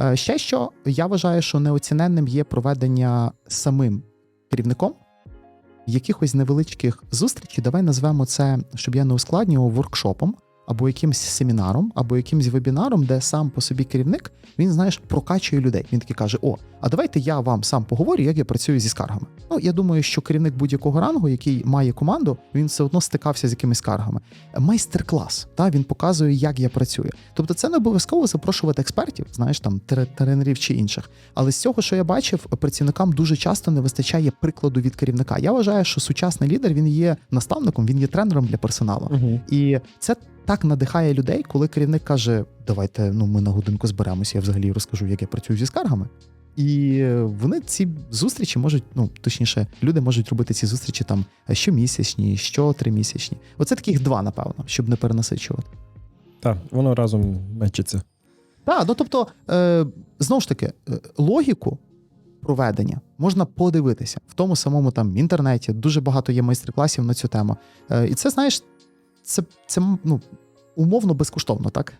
Е, Ще що я вважаю, що неоціненним є проведення самим керівником якихось невеличких зустрічей. Давай назвемо це, щоб я не ускладнював, воркшопом. Або якимсь семінаром, або якимсь вебінаром, де сам по собі керівник він, знаєш, прокачує людей. Він такий каже: О, а давайте я вам сам поговорю, як я працюю зі скаргами. Ну я думаю, що керівник будь-якого рангу, який має команду, він все одно стикався з якимись скаргами. Майстер-клас, та він показує, як я працюю. Тобто, це не обов'язково запрошувати експертів, знаєш, там тре- тренерів чи інших. Але з цього, що я бачив, працівникам дуже часто не вистачає прикладу від керівника. Я вважаю, що сучасний лідер він є наставником, він є тренером для персоналу. Угу. І це так надихає людей, коли керівник каже: Давайте ну ми на годинку зберемося, я взагалі розкажу, як я працюю зі скаргами. І вони ці зустрічі можуть, ну точніше, люди можуть робити ці зустрічі там щомісячні, щотримісячні. Оце таких два, напевно, щоб не перенасичувати. Так, воно разом мечиться. Так, ну тобто, е, знову ж таки, е, логіку проведення можна подивитися в тому самому там інтернеті. Дуже багато є майстер-класів на цю тему. Е, і це, знаєш, це, це ну, умовно безкоштовно, так?